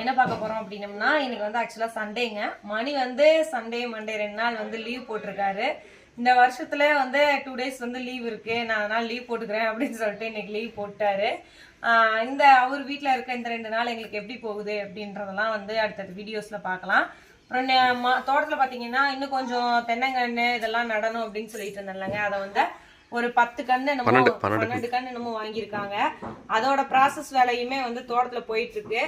என்ன பார்க்க போறோம் அப்படின்னம்னா இன்னைக்கு வந்து ஆக்சுவலா சண்டேங்க. மணி வந்து சண்டே மண்டே ரெண்டு நாள் வந்து லீவ் போட்டிருக்காரு. இந்த வருஷத்துல வந்து டூ டேஸ் வந்து லீவ் இருக்கு. நான் அதனால லீவ் போட்டுக்கிறேன் அப்படின்னு சொல்லிட்டு இன்னைக்கு லீவ் போட்டாரு. இந்த அவர் வீட்ல இருக்க இந்த ரெண்டு நாள் எங்களுக்கு எப்படி போகுது அப்படின்றதெல்லாம் வந்து அடுத்தடுத்த வீடியோஸ்ல பார்க்கலாம். அப்புறம் தோட்டத்துல பாத்தீங்கன்னா இன்னும் கொஞ்சம் தென்னங்கன்று இதெல்லாம் நடணும் அப்படின்னு சொல்லிட்டு இருந்தேன்லங்க. அதை வந்து ஒரு பத்து கன்று என்னமோ பன்னெண்டு கன்று என்னமோ வாங்கியிருக்காங்க. அதோட ப்ராசஸ் வேலையுமே வந்து தோட்டத்துல போயிட்டு இருக்கு.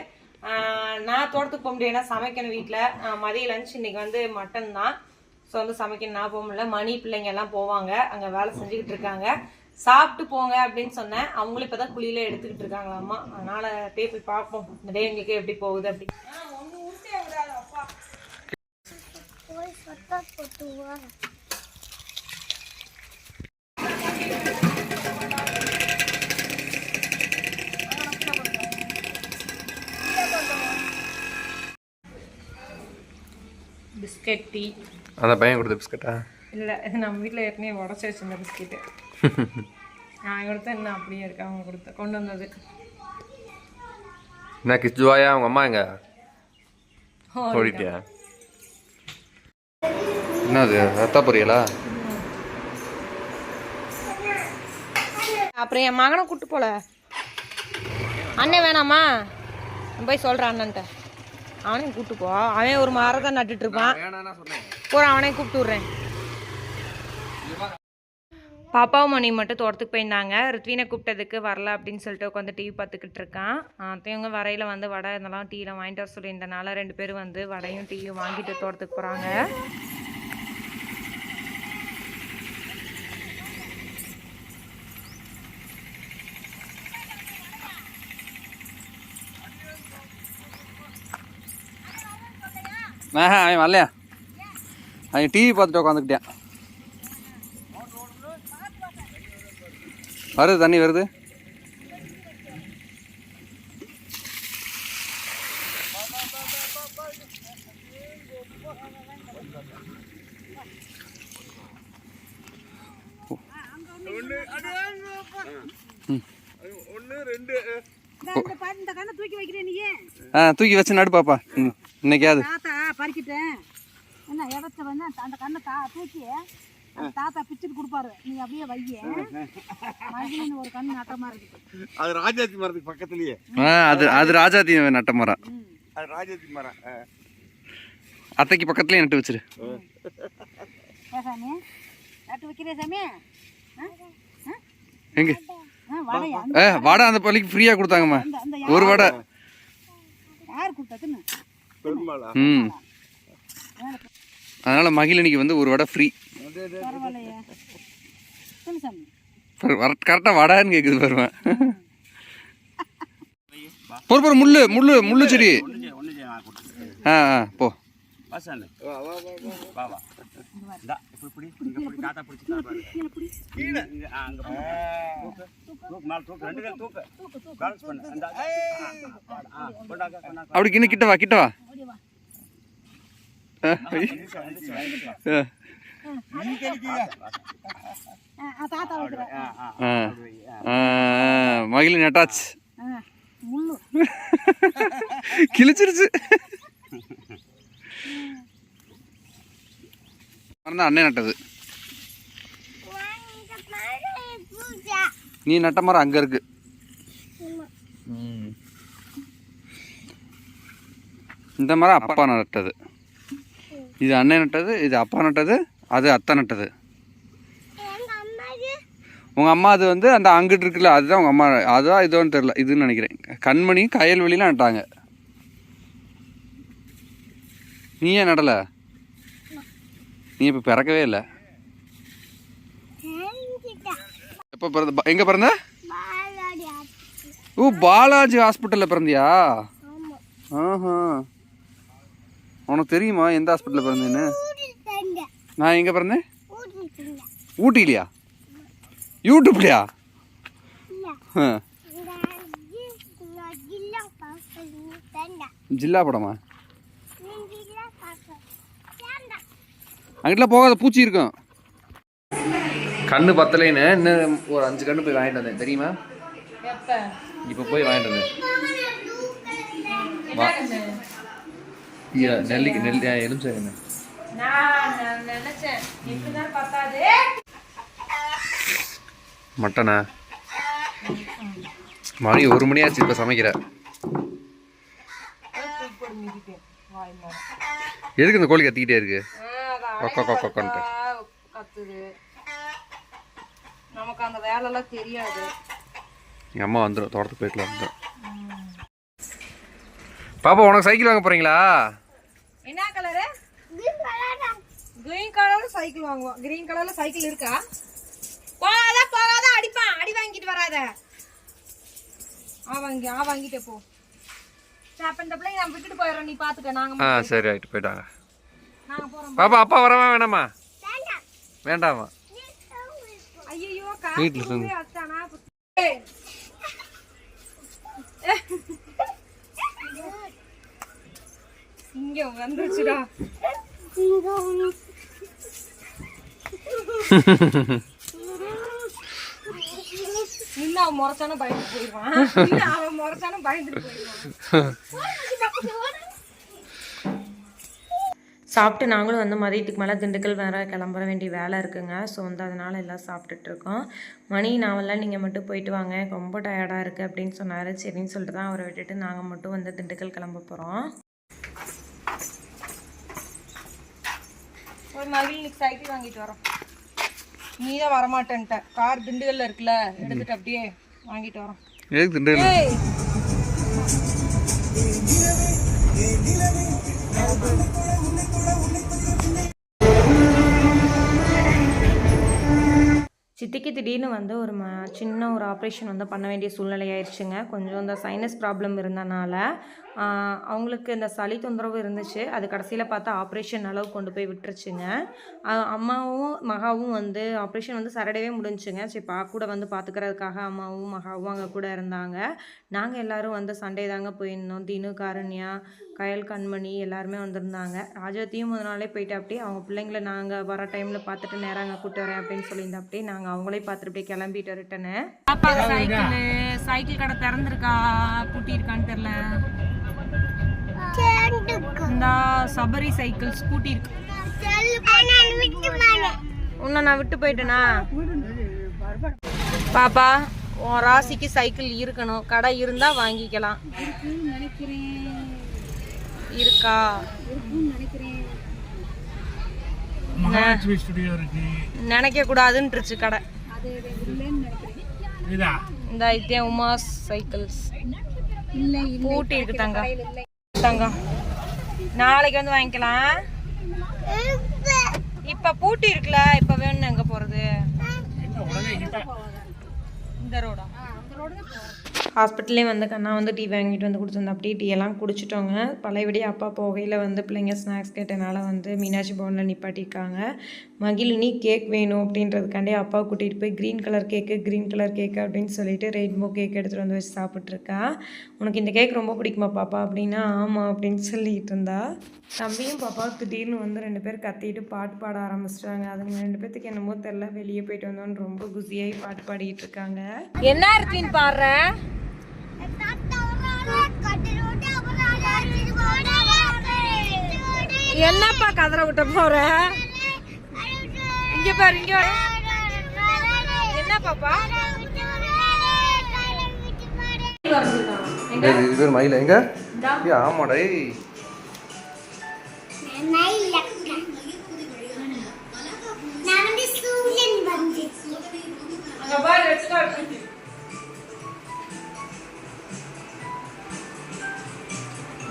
நான் தோட்டத்துக்கு போக முடியாது ஏன்னா சமைக்கணும் வீட்டுல மதிய லஞ்ச் இன்னைக்கு வந்து மட்டன் தான். ஸோ வந்து சமைக்க நான் போக முடியல. மணி பிள்ளைங்க எல்லாம் போவாங்க. அங்க வேலை செஞ்சுக்கிட்டு இருக்காங்க. சாப்பிட்டு போங்க அப்படின்னு சொன்னேன். அவங்களும் இப்பதான் குழியில எடுத்துக்கிட்டு இருக்காங்களாமா அதனால அப்படியே போய் பார்ப்போம். இந்த டே எங்களுக்கு எப்படி போகுது அப்படி போய் சொத்தா போட்டுவா பிஸ்கட் டீ அந்த பையன் கொடுத்த பிஸ்கட்டா? இல்ல நம்ம வீட்ல ஏற்கனவே உடச்சி வச்சிருந்த பிஸ்கெட்டு. நான் கொடுத்த என்ன அப்படியே இருக்கு அவங்க கொடுத்த கொண்டு வந்தது. என்ன கிச்சுவாயா அவங்க அம்மா எங்க? ஓடிட்டியா என்னது ரத்தா பொரியலா? அப்புறம் என் மகனை கூட்டு போல. அண்ணன் வேணாமா? போய் சொல்கிறேன் அண்ணன்ட்ட. அவனையும் கூட்டு போ அவன் ஒரு மரம் தான் நட்டுட்டு இருப்பான். போகிறேன் அவனையும் கூப்பிட்டு விட்றேன் பாப்பாவும் மணி மட்டும் தோட்டத்துக்கு போயிருந்தாங்க. ருத்வீனை கூப்பிட்டதுக்கு வரல அப்படின்னு சொல்லிட்டு உட்காந்து டிவி பார்த்துக்கிட்டு இருக்கான். அத்தையவங்க வரையில் வந்து வடை இதெல்லாம் டீலாம் வாங்கிட்டு வர சொல்லியிருந்தனால ரெண்டு பேரும் வந்து வடையும் டீயும் வாங்கிட்டு தோட்டத்துக்கு போகிறாங்க ஆஹா அவன் வரலையா? அவன் டிவி பார்த்துட்டு உட்காந்துக்கிட்டேன் வருது தண்ணி வருது. தூக்கி வச்சு நடு பாப்பா. தாத்தா பறிக்கிட்டேன். என்ன இடத்த வந்து அந்த கண்ணை தா தூக்கி அந்த தாத்தா பிச்சுட்டு கொடுப்பாரு. நீ அப்படியே வைய மகிழின்னு ஒரு கண்ணு நட்டமா இருக்குது அது ராஜாத்தி மரத்துக்கு பக்கத்துலயே. ஆ அது அது ராஜாத்தி நட்ட மரம். அது ராஜாத்தி மரம். அத்தைக்கு பக்கத்துலேயே நட்டு வச்சிரு. சாமி? நட்டு வைக்கிறே சாமி? எங்க? வடை அந்த பள்ளிக்கு ஃப்ரீயாக கொடுத்தாங்கம்மா. ஒரு வடை. யார் கொடுத்ததுன்னு பெருமாளா ம். அதனால் மகிழினிக்கு வந்து ஒரு வடை ஃப்ரீ கரெக்டாக வடான்னு கேட்குது பாருவேன் பொறு பொறு முள்ளு முள்ளு முள்ளு செடி. ஆ ஆ போ. வாசானு வா வா வா. வா வா. இந்தா இப்படி பிடி இங்க பிடி தாத்தா பிடிச்சு பாரு கீழே இங்க ஆ, அங்க பிடி. தூக்கு தூக்கு மேல தூக்கு ரெண்டு பேரும் தூக்கு பேலன்ஸ் பண்ணு அந்த ஆ, ஆ, கொண்டாங்க கொண்டாங்க அப்படி கிண்ண கிட்ட வா கிட்ட வா ஆ, எந்திரிச்சு வா, எந்திரிச்சு வா, எந்திரிச்சு வா. ஆ, நீ கழிக்கிறியா? ஆ, ஆ, தாத்தா வைக்கிறேன் ஆ, ஆ, ஆ. அப்படி வை, ஆ. ஆ, மகிழினி நட்டாச்சு கிழிச்சிருச்சு மரம் அண்ணன் நட்டது. நீ நட்ட மரம் அங்கே இருக்கு. இந்த மரம் அப்பா நட்டது. இது அண்ணன் நட்டது இது அப்பா நட்டது அது அத்தை நட்டது. உங்கள் அம்மா அது வந்து அந்த அங்கிட்டு இருக்குல்ல அதுதான் உங்கள் அம்மா அதுதான் இதோன்னு தெரில இதுன்னு நினைக்கிறேன். கண்மணி கயல்வெளிலாம் நட்டாங்க. நீ ஏன் நடலை? நீ இப்போ பிறக்கவே இல்லை. எப்போ பிறந்த? எங்கே பிறந்த? ஓ பாலாஜி ஹாஸ்பிட்டலில் பிறந்தியா? ஆஹா. உனக்கு தெரியுமா எந்த ஹாஸ்பிட்டலில் பிறந்தேன்னு? நான் எங்கே பிறந்தேன்? ஊட்டிலையா? யூடியூப்லையா? ஜில்லா படமா? அங்கிட்டலாம் போகாத பூச்சி இருக்கும் கண்ணு பத்தலைன்னு இன்னும் ஒரு அஞ்சு கண்ணு போய் வாங்கிட்டு வந்தேன். தெரியுமா? இப்போ போய் வாங்கிட்டு வந்தேன். நெல்லிக்கு நெல் எலுமிச்சை என்ன? மட்டனா? மணி ஒரு மணி ஆச்சு இப்போ சமைக்கிற. எதுக்கு இந்த கோழி கத்திக்கிட்டே இருக்கு? கொக்க கொக்க கொக்கன்ட்டு கத்துது நமக்கு அந்த வேலைலாம் தெரியாது. எங்கள் அம்மா வந்துடும் தோட்டத்துக்கு போயிட்டு வந்துடும் பாப்பா உனக்கு சைக்கிள் வாங்க போறீங்களா? என்ன கலரு? கிரீன் கலர்ல சைக்கிள் வாங்குவோம். கிரீன் கலர்ல சைக்கிள் இருக்கா? போகாத போகாத அடிப்பான். அடி வாங்கிட்டு வராத. ஆ வாங்கி ஆ வாங்கிட்டே போ. இந்த பிள்ளைங்க நான் விட்டுட்டு போயிடுறோம் நீ பாத்துக்க. நாங்க ஆ சரி ஆயிட்டு போயிட்டாங்க. பாப்பா அப்பா வரவா வேணாமா? வேண்டாமா. வீட்டுல அச்சானா இங்க வந்துருச்சுடா. இன்னும் அவன் முறைச்சானு பயந்துட்டு போயிடுவான். அவன் முறைச்சானு பயந்துட்டு போயிடுவான். சாப்பிட்டு நாங்களும் வந்து மதியத்துக்கு மேலே திண்டுக்கல் வேற கிளம்புற வேண்டிய வேலை இருக்குங்க. ஸோ வந்து அதனால் எல்லாம் சாப்பிட்டுட்டு இருக்கோம். மணி நாவெல்லாம் நீங்கள் மட்டும் போயிட்டு வாங்க. ரொம்ப டயர்டாக இருக்குது அப்படின்னு சொன்னார். சரின்னு சொல்லிட்டு தான் அவரை விட்டுட்டு நாங்கள் மட்டும் வந்து திண்டுக்கல் கிளம்ப போகிறோம் ஒரு மகிழ் சைக்கிள் வாங்கிட்டு வரோம். நீ தான் வரமாட்டேன்ட்ட. கார் திண்டுக்கல்ல இருக்குல்ல எடுத்துட்டு அப்படியே வாங்கிட்டு வரோம். ஏய்! சித்திக்கு திடீர்னு வந்து ஒரு ம சின்ன ஒரு ஆப்ரேஷன் வந்து பண்ண வேண்டிய சூழ்நிலை ஆயிடுச்சுங்க. கொஞ்சம் இந்த சைனஸ் ப்ராப்ளம் இருந்தனால அவங்களுக்கு இந்த சளி தொந்தரவு இருந்துச்சு. அது கடைசியில் பார்த்தா ஆப்ரேஷன் அளவு கொண்டு போய் விட்டுருச்சுங்க. அம்மாவும் மகாவும் வந்து ஆப்ரேஷன் வந்து சரடவே முடிஞ்சுங்க சரி பா கூட வந்து பார்த்துக்கிறதுக்காக அம்மாவும் மகாவும் அங்கே கூட இருந்தாங்க. நாங்கள் எல்லாரும் வந்து சண்டே தாங்க போயிருந்தோம். தினு காரண்யா கயல் கண்மணி எல்லாருமே வந்திருந்தாங்க. ராஜாத்தையும் முதல் நாளே போயிட்டு அப்படியே அவங்க பிள்ளைங்கள நாங்கள் வர டைமில் பார்த்துட்டு நேராக அங்கே கூப்பிட்டு வரேன் அப்படின்னு சொல்லியிருந்தா அப்படியே நாங்கள் அவங்களே பார்த்துட்டு அப்படியே கிளம்பிட்டு ரிட்டனு சைக்கிள் சைக்கிள் கடை திறந்துருக்கா? கூட்டிருக்கான்னு தெரில இந்த சபரி சைக்கிள் ஸ்கூட்டி இருக்கு. உன்னை நான் விட்டு போயிட்டேனா? பாப்பா உன் ராசிக்கு சைக்கிள் இருக்கணும். கடை இருந்தா வாங்கிக்கலாம். இருக்கா? நினைக்க கூடாதுன்றுச்சு கடை. இதா? இந்த இதே உமாஸ் சைக்கிள்ஸ். பூட்டி இருக்கு தங்கம். தங்கம். நாளைக்கு வந்து வாங்கிக்கலாம். இப்ப பூட்டி இருக்குல்ல இப்ப வேணும் எங்க போறது? இந்த ரோடா ஹாஸ்பிட்டல்லே வந்து கண்ணா வந்து டீ வாங்கிட்டு வந்து கொடுத்துருந்தா. அப்படியே டீ எல்லாம் குடிச்சிட்டோங்க. பழையபடி அப்பா போகையில் வந்து பிள்ளைங்க ஸ்நாக்ஸ் கேட்டனால வந்து மீனாட்சி பவனில் நிப்பாட்டியிருக்காங்க. மகிழினி கேக் வேணும் அப்படின்றதுக்காண்டி அப்பா கூட்டிகிட்டு போய் green colour cake green colour cake அப்படின்னு சொல்லிட்டு ரெயின்போ கேக் எடுத்துகிட்டு வந்து வச்சு சாப்பிட்ருக்கா உனக்கு இந்த கேக் ரொம்ப பிடிக்குமா பாப்பா? அப்படின்னா ஆமாம் அப்படின்னு சொல்லிட்டு இருந்தா. தம்பியும் பாப்பா திடீர்னு வந்து ரெண்டு பேர் கத்திட்டு பாட்டு பாட ஆரம்பிச்சிட்டாங்க. அதுங்க ரெண்டு பேர்த்துக்கு என்னமோ தெரில வெளியே போயிட்டு வந்தோன்னு ரொம்ப குசியாகி பாட்டு பாடிட்டு இருக்காங்க. என்ன இருக்குன்னு பாடுற? என்னப்பா கதற விட்ட போற? இங்க பாரு இங்க. என்ன பாப்பா? இது பேர் மயில். எங்க? ஆமாடா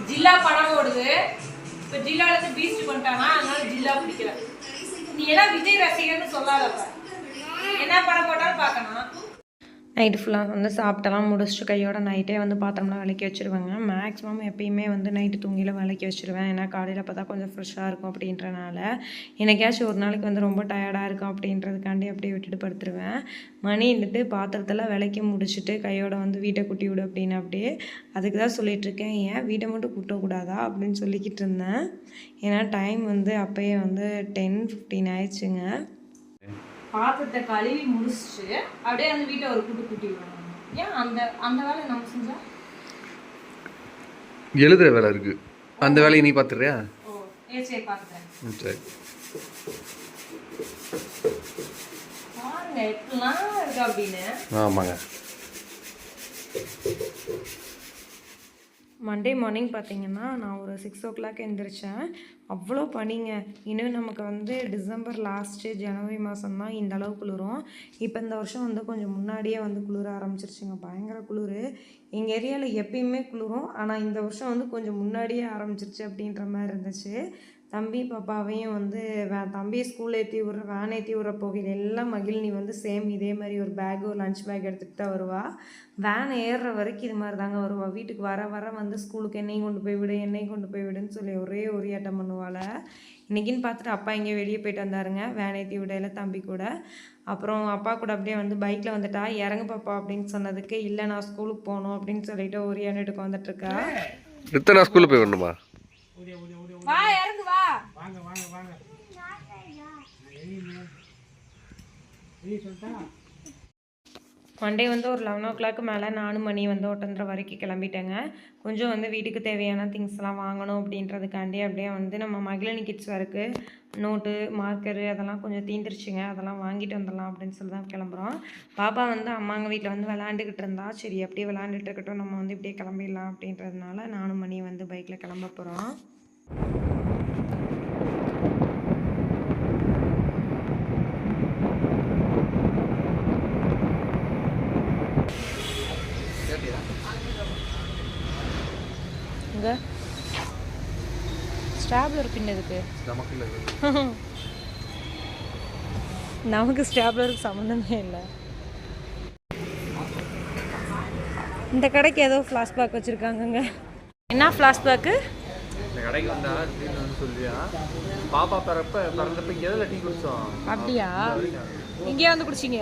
ஜில்லா படம் ஓடுது. இப்ப ஜில்லால இருந்து பீஸ்ட் பண்ணிட்டானா அதனால ஜில்லா பிடிக்கல. நீ எல்லாம் விஜய் ரசிகர்னு சொல்லாதப்ப. என்ன படம் போட்டாலும் பார்க்கணும். நைட்டு ஃபுல்லாக வந்து சாப்பிட்டெல்லாம் முடிச்சுட்டு கையோட நைட்டே வந்து பாத்திரம்லாம் விளக்கி வச்சுருவாங்க. மேக்ஸிமம் எப்பயுமே வந்து நைட்டு தூங்கியில் விளக்கி வச்சுருவேன். ஏன்னா காலையில் பார்த்தா கொஞ்சம் ஃப்ரெஷ்ஷாக இருக்கும் அப்படின்றனால. என்னைக்காச்சும் ஒரு நாளைக்கு வந்து ரொம்ப டயர்டாக இருக்கும் அப்படின்றதுக்காண்டி அப்படியே விட்டுட்டு படுத்துருவேன். மணி இருந்துட்டு பாத்திரத்தெல்லாம் விளக்கி முடிச்சுட்டு கையோட வந்து வீட்டை குட்டி விடு அப்படின்னு அப்படியே அதுக்கு தான் சொல்லிகிட்ருக்கேன் ஏன்? வீட்டை மட்டும் கூட்டக்கூடாதா அப்படின்னு சொல்லிக்கிட்டு இருந்தேன். ஏன்னா டைம் வந்து அப்போயே வந்து டென் ஃபிஃப்டீன் ஆயிடுச்சுங்க. பாத்திரத்தை கழுவி முடிச்சுட்டு அப்படியே அந்த வீட்டை ஒரு கூட்டு கூட்டி விடணும் ஏன் அந்த அந்த வேலையை நம்ம செஞ்சா? எழுதுற வேலை இருக்கு. அந்த வேலையை நீ பார்த்துறியா ஓ ஏ சரி பார்த்துக்கிறேன் ம், சரி. பாருங்க எப்படிலாம் இருக்கு அப்படின்னு. ஆமாங்க. மண்டே மார்னிங் பார்த்தீங்கன்னா நான் ஒரு சிக்ஸ் ஓ கிளாக் எழுந்திரிச்சேன் அவ்வளோ பனிங்க. இன்னும் நமக்கு வந்து டிசம்பர் லாஸ்ட்டு ஜனவரி மாதம் தான் இந்த அளவு குளிரும். இப்போ இந்த வருஷம் வந்து கொஞ்சம் முன்னாடியே வந்து குளிர ஆரம்பிச்சிருச்சுங்க. பயங்கர குளிர். எங்கள் ஏரியாவில் எப்பயுமே குளிரும். ஆனால் இந்த வருஷம் வந்து கொஞ்சம் முன்னாடியே ஆரம்பிச்சிருச்சு அப்படின்ற மாதிரி இருந்துச்சு. தம்பி பாப்பாவையும் வந்து வே தம்பி ஸ்கூல் ஏற்றி விட்ற வேன் ஏற்றி விட்ற போகையில் எல்லாம் மகிழினி வந்து சேம் இதே மாதிரி ஒரு பேக் ஒரு லஞ்ச் பேக் எடுத்துகிட்டு தான் வருவா. வேன் ஏறுற வரைக்கும் இது மாதிரி தாங்க வருவா. வீட்டுக்கு வர வர வந்து ஸ்கூலுக்கு என்னையும் கொண்டு போய் விடு என்னையும் கொண்டு போய் விடுன்னு சொல்லி ஒரே ஆட்டம் பண்ணுவாள். இன்றைக்கின்னு பார்த்துட்டு அப்பா எங்கேயோ வெளியே போயிட்டு வந்தாருங்க. வேன் ஏற்றி விடையில தம்பி கூட. அப்புறம் அப்பா கூட அப்படியே வந்து பைக்கில் வந்துட்டா. இறங்கு பாப்பா அப்படின்னு சொன்னதுக்கு இல்லை நான் ஸ்கூலுக்கு போகணும் அப்படின்னு சொல்லிட்டு ஒரு ஏன்னுட்டுக்கு வந்துட்டுருக்கா ரித்தனா ஸ்கூலில் போய் வரணுமா வா இறங்கு வா மண்டே வந்து ஒரு லெவன் ஓ கிளாக் மேலே நானும் மணி வந்து ஒட்டந்தர வரைக்கும் கிளம்பிட்டேங்க. கொஞ்சம் வந்து வீட்டுக்கு தேவையான திங்ஸ்லாம் வாங்கணும் அப்படின்றதுக்காண்டி அப்படியே வந்து நம்ம மகளினி கிட்ஸ் ஒர்க்கு நோட்டு மார்க்கரு அதெல்லாம் கொஞ்சம் தீந்துருச்சுங்க. அதெல்லாம் வாங்கிட்டு வந்துடலாம் அப்படின்னு சொல்லி தான் கிளம்புறோம். பாப்பா வந்து அம்மாங்க வீட்டில் வந்து விளாண்டுக்கிட்டு இருந்தா சரி அப்படியே விளாண்டுட்டு இருக்கட்டும். நம்ம வந்து இப்படியே கிளம்பிடலாம் அப்படின்றதுனால நானும் மணி வந்து பைக்கில் கிளம்ப போகிறோம் இங்கே ஸ்டாப்லர் பின் எதுக்கு நமக்கு இல்லை நமக்கு ஸ்டாப்லருக்கு சம்மந்தமே இல்லை. இந்த கடைக்கு ஏதோ ஃப்ளாஷ்பேக் வச்சுருக்காங்கங்க. என்ன ஃப்ளாஷ்பேக்கு இந்த கடைக்கு வந்தா திடீர்னு வந்து சொல்லியா? பாப்பா பிறப்ப பிறந்தப்ப இங்கே தான் டீ குடிச்சோம்? அப்படியா? இங்கேயே வந்து குடிச்சிங்க?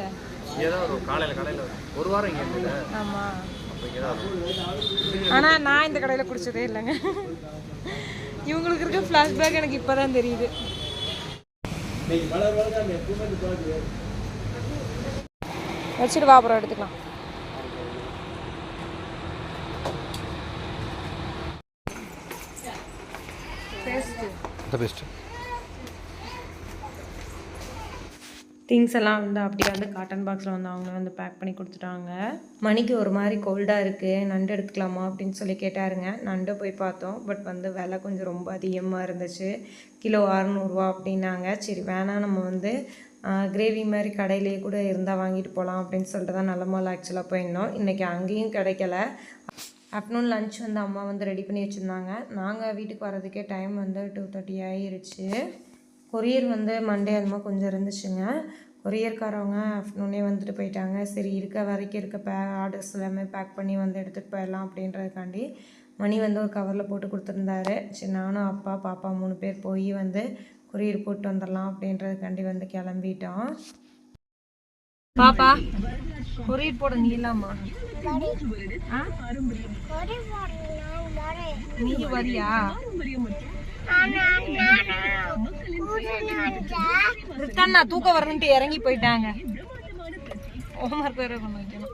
இங்கே தான் வரும். காலையில் காலையில் ஒரு வாரம் இங்கே இருந்தது. ஆமாம் இங்கே ஆனால் நான் இந்த கடையில் குடிச்சதே இல்லைங்க. இவங்களுக்கு இருக்க ஃப்ளாஷ்பேக் எனக்கு இப்போ தான் தெரியுது வச்சுட்டு வா அப்புறம் எடுத்துக்கலாம். பெஸ்ட்டு திங்ஸ் எல்லாம் வந்து அப்படியே வந்து காட்டன் பாக்ஸில் வந்து அவங்க வந்து பேக் பண்ணி கொடுத்துட்டாங்க. மணிக்கு ஒரு மாதிரி கோல்டாக இருக்குது நண்டு எடுத்துக்கலாமா அப்படின்னு சொல்லி கேட்டாருங்க. நண்டு போய் பார்த்தோம். பட் வந்து விலை கொஞ்சம் ரொம்ப அதிகமாக இருந்துச்சு. கிலோ அறநூறுவா அப்படின்னாங்க. சரி வேணாம். நம்ம வந்து கிரேவி மாதிரி கடையிலேயே கூட இருந்தால் வாங்கிட்டு போகலாம் அப்படின்னு சொல்லிட்டு தான் நல்ல மால் ஆக்சுவலாக போயிருந்தோம். இன்றைக்கி அங்கேயும் கிடைக்கல. ஆஃப்டர்நூன் லஞ்ச் வந்து அம்மா வந்து ரெடி பண்ணி வச்சுருந்தாங்க. நாங்கள் வீட்டுக்கு வர்றதுக்கே டைம் வந்து டூ தேர்ட்டி ஆகிருச்சு கொரியர் வந்து மண்டே அது மாதிரி கொஞ்சம் இருந்துச்சுங்க. கொரியர்காரவங்க ஆஃப்டர்நூனே வந்துட்டு போயிட்டாங்க. சரி இருக்க வரைக்கும் இருக்க பே ஆர்டர்ஸ் எல்லாமே பேக் பண்ணி வந்து எடுத்துகிட்டு போயிடலாம் அப்படின்றதுக்காண்டி மணி வந்து ஒரு கவரில் போட்டு கொடுத்துருந்தாரு. சரி நானும் அப்பா பாப்பா மூணு பேர் போய் வந்து கொரியர் போட்டு வந்துடலாம் அப்படின்றதுக்காண்டி வந்து கிளம்பிட்டோம். பாப்பா கொரியர் போட நீ இல்லாமா. ஆ? கொடி போடலாம் வரேன். நீ வரியா? ரித்தண்ணா தூக்கம் வரணுட்டு இறங்கி போயிட்டாங்க. ஹோம்ஒர்க் வேறு வைக்கணும்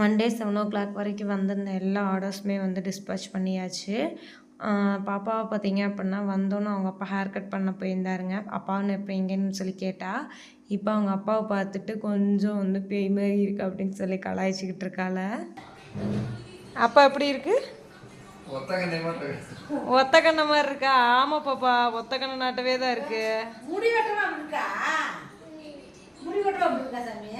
மண்டே செவன் ஓ கிளாக் வரைக்கும் வந்திருந்த எல்லா ஆர்டர்ஸுமே வந்து டிஸ்பேச் பண்ணியாச்சு. பாப்பாவை பார்த்தீங்க அப்படின்னா வந்தோன்னே அவங்க அப்பா ஹேர் கட் பண்ண போயிருந்தாருங்க. அப்பாவுன்னு எப்போ எங்கேன்னு சொல்லி கேட்டால் இப்போ அவங்க அப்பாவை பார்த்துட்டு கொஞ்சம் வந்து பேய் மாதிரி இருக்கு அப்படின்னு சொல்லி கலாய்ச்சிக்கிட்டு இருக்காள. அப்பா எப்படி இருக்குது ஒத்த கண்ண மாதிரி இருக்கா? ஆமா பாப்பா ஒத்த கண்ண நாட்டவே தான் இருக்கு. முடி வெட்டமா இருக்கா முடி வெட்டமா இருக்கா சாமி?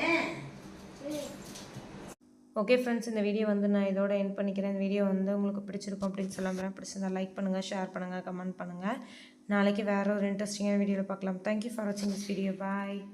ஓகே ஃப்ரெண்ட்ஸ் இந்த வீடியோ வந்து நான் இதோட என் பண்ணிக்கிறேன். இந்த வீடியோ வந்து உங்களுக்கு பிடிச்சிருக்கும் அப்படின்னு சொல்லுறேன் பிடிச்சிருந்தா லைக் பண்ணுங்கள் ஷேர் பண்ணுங்கள் கமெண்ட் பண்ணுங்கள் நாளைக்கு வேறு ஒரு இன்ட்ரெஸ்டிங்கான வீடியோவில் பார்க்கலாம். தேங்க்யூ ஃபார் வாட்சிங் திஸ் வீடியோ பாய்